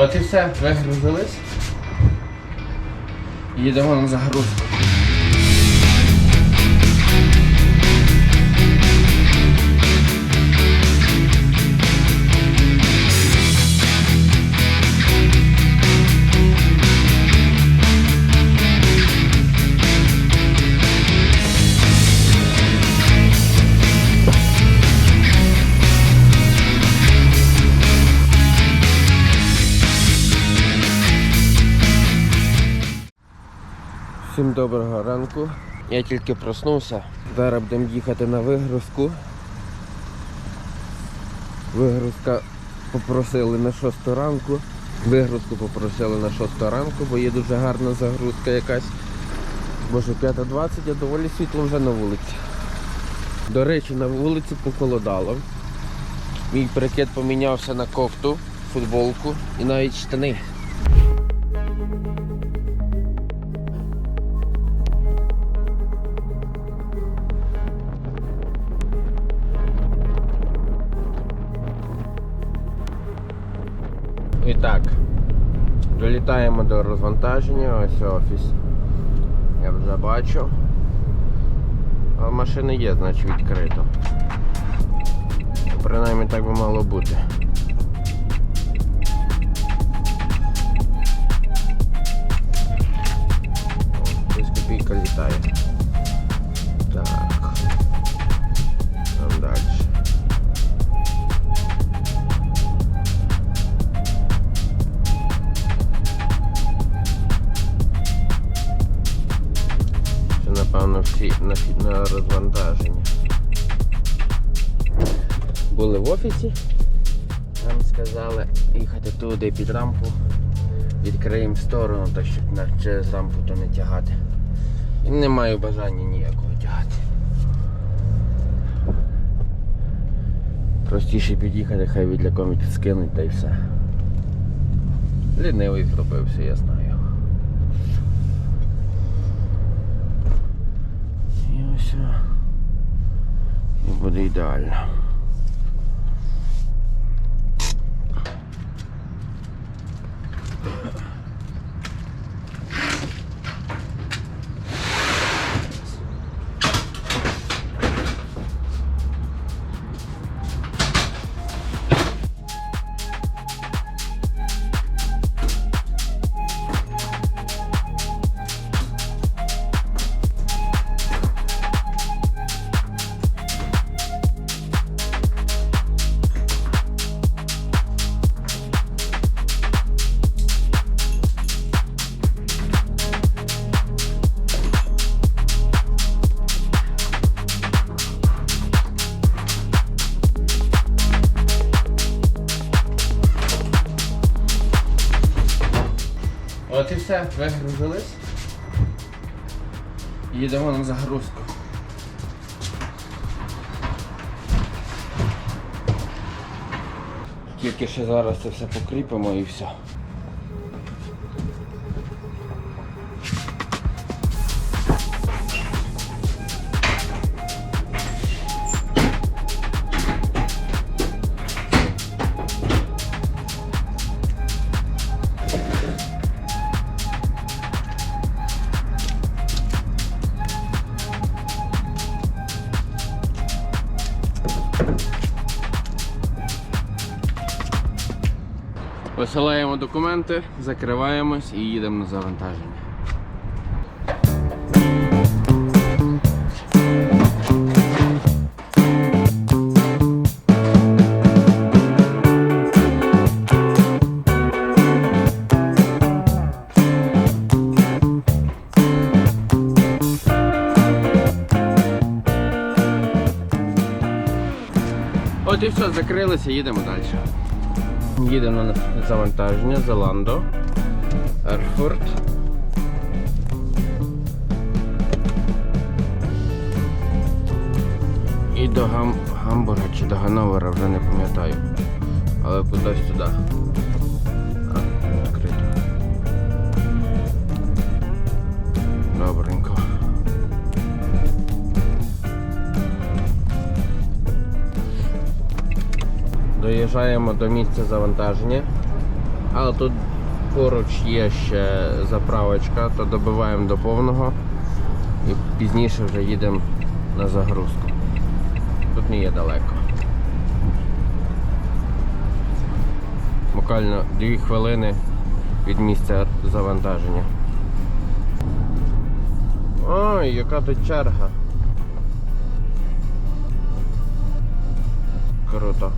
От і все, вигрузились. Їдемо на загрузку. Доброго ранку. Я тільки проснувся. Зараз будемо їхати на вигрузку. Вигрузка попросили на 6 ранку. Вигрузку попросили на 6 ранку, бо є дуже гарна загрузка якась. Боже, 5.20, а доволі світло вже на вулиці. До речі, на вулиці похолодало. Мій прикид помінявся на кофту, футболку і навіть штани. Так, долітаємо до розвантаження, ось офіс. Я вже бачу. А машини є, значить відкрито. Принаймні так би мало бути. Десь копійка літає. Так. Там далі. Напевно всі на, на розвантаження. Були в офісі, нам сказали їхати туди під рампу, відкриємо сторону, так щоб через рампу то не тягати. І не маю бажання ніякого тягати. Простіше під'їхати, хай від скинуть та й все. Лінивий зробився, я знаю. І ось. о. І От і все, вигрузились. Їдемо на загрузку. Тільки ще зараз це все покріпимо і все. Висилаємо документи, закриваємось і їдемо на завантаження. От і все, закрилися, їдемо далі. Їдемо на завантаження Зеландо, Ерфурт. І до Гам... Гамбурга чи до Гановера вже не пам'ятаю. Але кудись туди. Доїжджаємо до місця завантаження. Але тут поруч є ще заправочка, то добиваємо до повного і пізніше вже їдемо на загрузку. Тут не є далеко. Буквально 2 хвилини від місця завантаження. Ой, яка тут черга. Круто.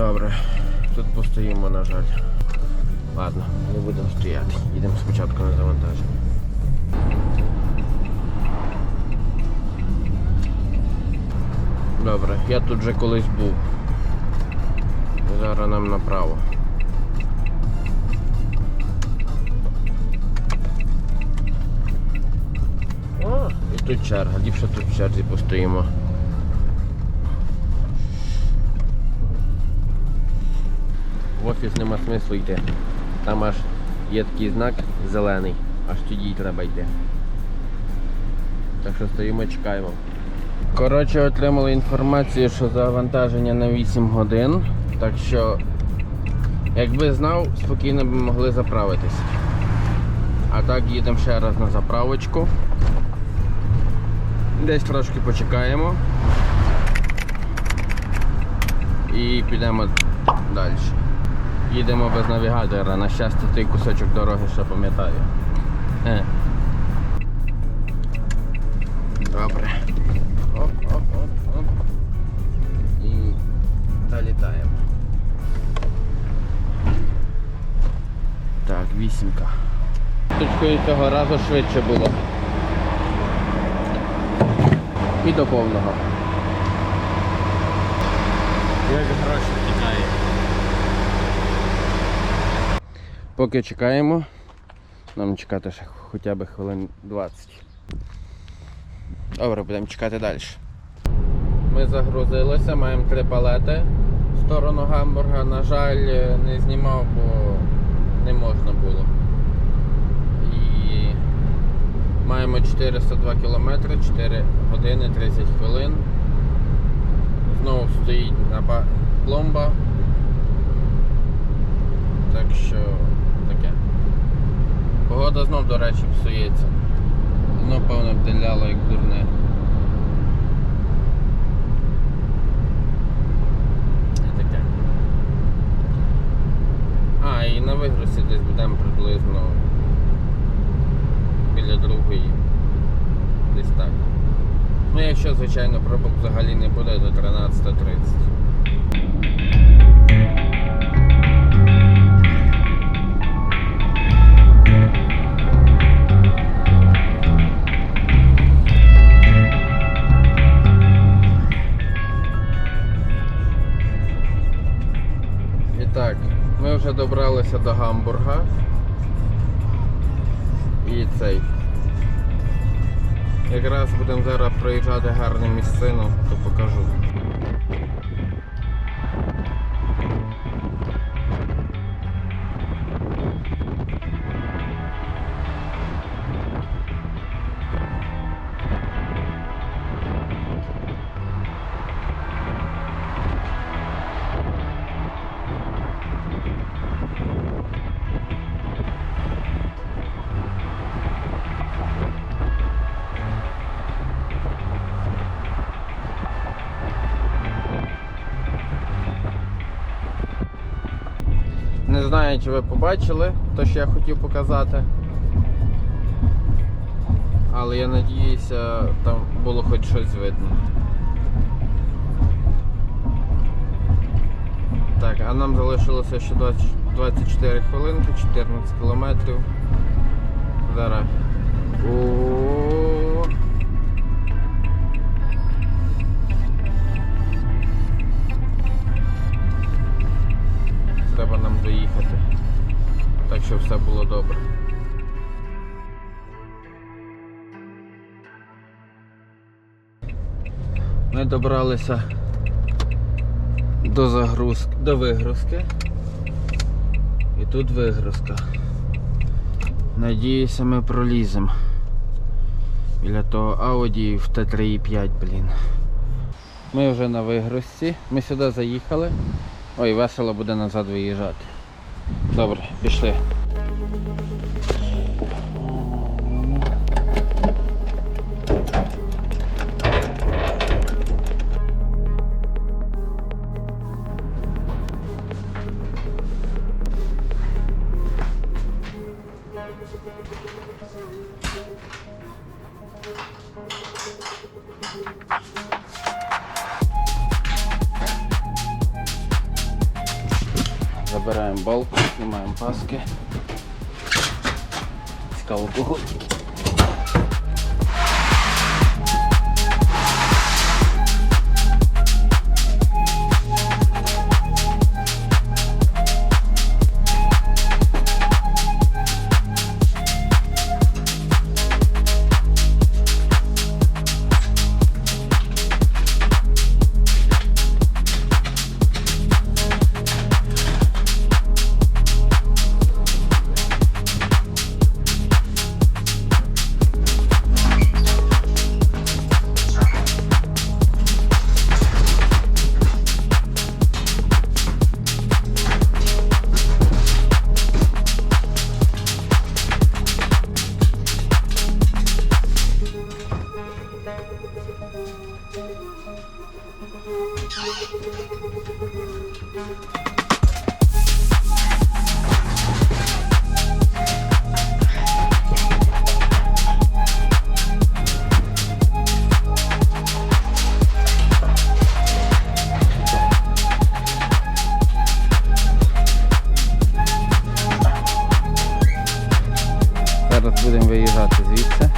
Добре, тут постоїмо, на жаль. Ладно, не будемо стояти. Їдемо спочатку на завантаження. Добре, я тут вже колись був. Зараз нам направо. О, і тут черга, ліпше тут в черзі постоїмо. В офіс нема смислу йти. Там аж є такий знак зелений, аж тоді треба йти. Так що стоїмо, чекаємо. Коротше, отримали інформацію, що завантаження на 8 годин. Так що, якби знав, спокійно б могли заправитись. А так їдемо ще раз на заправочку. Десь трошки почекаємо. І підемо далі. Їдемо без навігатора, на щастя, той кусочок дороги ще пам'ятаю. Е. Добре. Оп, оп, оп, оп. І долітаємо. Так, вісімка. Точкою цього разу швидше було. І до повного. Як гроші втікає. Поки чекаємо, нам чекати ще хоча б хвилин 20. Добре, будемо чекати далі. Ми загрузилися, маємо три палети в сторону гамбурга. На жаль, не знімав, бо не можна було. І маємо 402 кілометри, 4 години 30 хвилин. Знову стоїть на пломба. Так що. Погода знов, до речі, псується. Знов, певно, вделяло як дурне. Таке. А, і на вигрузі десь будемо приблизно біля другої. Десь так. Ну, якщо, звичайно, пробок взагалі не буде до 13.30. добралися до Гамбурга. І цей. Якраз будемо зараз проїжджати гарну місцину, то покажу. Не знаю, чи ви побачили те, що я хотів показати. Але я надіюся, там було хоч щось видно. Так, а нам залишилося ще 20 24 хвилинки, 14 кілометрів. Зараз. Добралися до загрузки, до вигрузки. І тут вигрузка. Надіюся, ми проліземо. Біля того Audi в Т3,5, блін. Ми вже на вигрузці. Ми сюди заїхали. Ой, весело буде назад виїжджати. Добре, пішли. Забираємо балку, знімаємо паски. Цікаво кого. Будемо виїжджати звідси.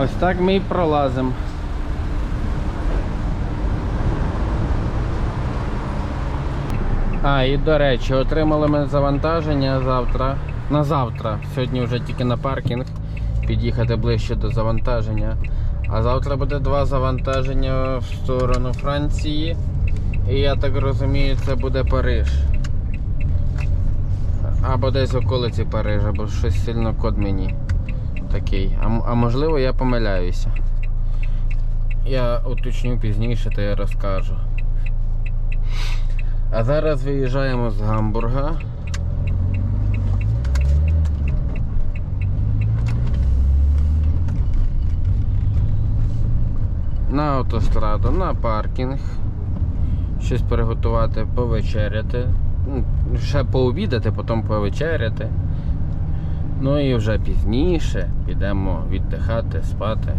Ось так ми і пролазимо. А, і до речі, отримали ми завантаження завтра. На завтра. Сьогодні вже тільки на паркінг. Під'їхати ближче до завантаження. А завтра буде два завантаження в сторону Франції. І я так розумію, це буде Париж. Або десь в околиці Парижа, бо щось сильно код мені такий. А, а можливо я помиляюся. Я уточню пізніше, то я розкажу. А зараз виїжджаємо з Гамбурга. На автостраду, на паркінг. Щось приготувати, повечеряти. Ще пообідати, потім повечеряти. Ну і вже пізніше підемо віддихати, спати.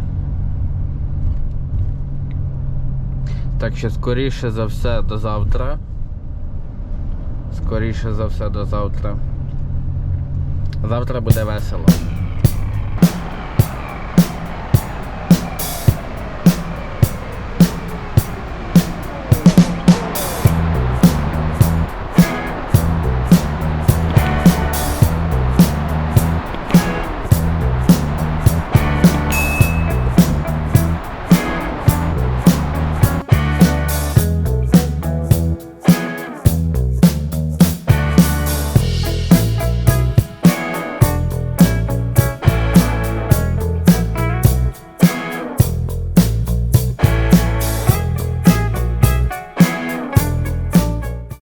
Так що скоріше за все до завтра. Скоріше за все до завтра. Завтра буде весело.